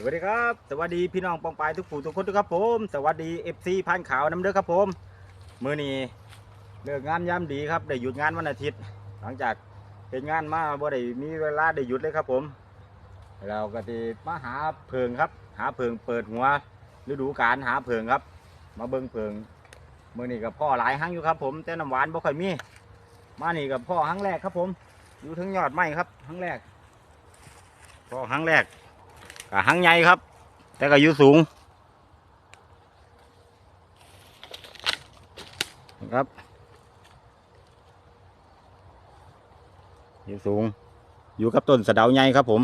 สวัสดีครับ สวัสดีพี่น้องปองปายทุกผู้ทุกคนทุกครับผม สวัสดีเอฟซีพันขาวน้ำเด้อครับผม มือนี้เลิกงานยามดีครับ ได้หยุดงานวันอาทิตย์ หลังจากเป็นงานมาบ่ได้มีเวลาได้หยุดเลยครับผม เราก็จะมาหาเพิงครับ หาเพิงเปิดหัวฤดูกาลหาเพิงครับ มาเบิ่งเพิงมือนี้กับพ่อหลายหังอยู่ครับ ผม แต่น้ำหวานบ่ค่อยมี มานี่กับพ่อหังแรกครับผม อยู่ทั้งยอดไม้ครับหังแรกพ่อหังแรก ก็หังใหญ่ครับ แต่ก็อยู่สูงครับอยู่สูง อยู่กับต้นสะเดาใหญ่ครับผม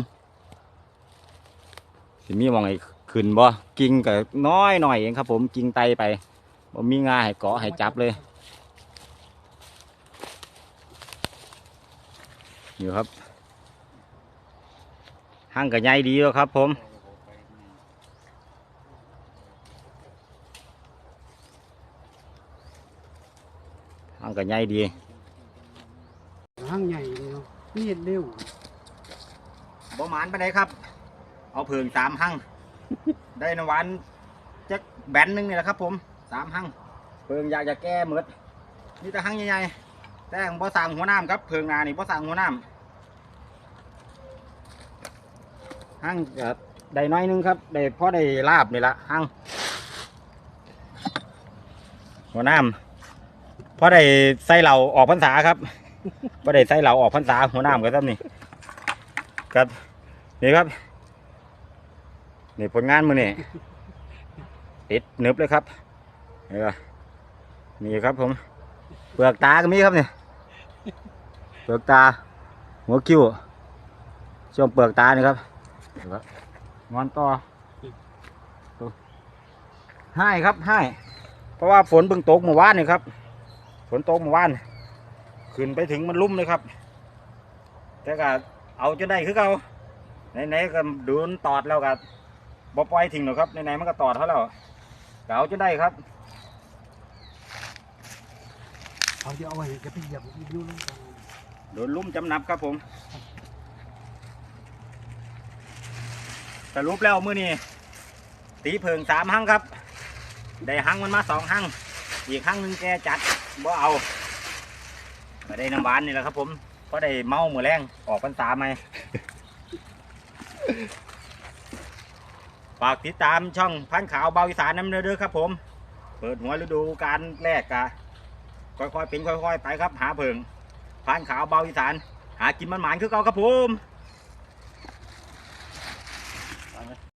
สิมีมองไอ้ขึ้นบ่กิ่งก็น้อยหน่อยเองครับผมกิ่งไตไปบ่มีงาให้เกาะให้จับเลยอยู่ครับ หังก็ใหญ่ดีแล้วครับ ผมหังก็ใหญ่ดีห้างใหญ่เลยเนาะนี่เห็นเร็วบ่หมานไปไหนใดครับ เอาเพิงสามหังได้นำหวานจักแบนหนึงนี่แหละครับ ผมสามหังเพิงอยากจะแก้เหมือดนี่แต่หังใหญ่ๆแต่บ่สั่งหัวน้ำครับเพิงนานี่บ่สั่งหัวน้ำ หังก็ได้น้อยนึงครับได้พอได้ลาบนี่ละหังหัวน้ำพอได้ใส่เหล่าออกพรรษาครับพอได้ใส่เหล่าออกพรรษาหัวน้ำก็ซ้ำนี่ครับนี่ครับนี่ผลงานมือนี่ติดหนึบเลยครับนี่ก็นี่ครับผมเปลือกตาก็มีครับเนี่ยเปลือกตาหัวคิ้วช่วงเปลือกตานี่ครับ นี่ครับงอนต่อตัวให้ครับให้เพราะว่าฝนเพิ่งตกเมื่อวานนี่ครับ ฝนตกเมื่อวานขึ้นไปถึงมันลุ่มเลยครับ แต่ก็เอาจนได้คือเขาไหนๆก็ดูนตอดแล้วก็บ่ปล่อยทิ้งหรอกครับไหนๆมันก็ตอดเขาแล้วก็เอาจนได้ครับเขาจะเอาไว้จะไปเหยียบอีกอยู่ลงกันโดนลุ่มจำนับครับผม สรุปแล้วมื้อนี้ตีเพิงสามหังครับ ได้หังมันมาสองหังอีกหังหนึ่งแกจัดบ่เอาก็ได้น้ำหวานนี่แหละครับผมเพราะได้เมาเมื่อแรงออกพรรษาไหมฝากติดตามช่องพันขาวเบาอีสานน้ำเด้อครับผม เปิดหัวฤดูการแรกกะค่อยๆเป็นค่อยๆ ไปครับ หาเพิงพานขาวเบาอีสาน หากินมันหมานคือเก่าครับผม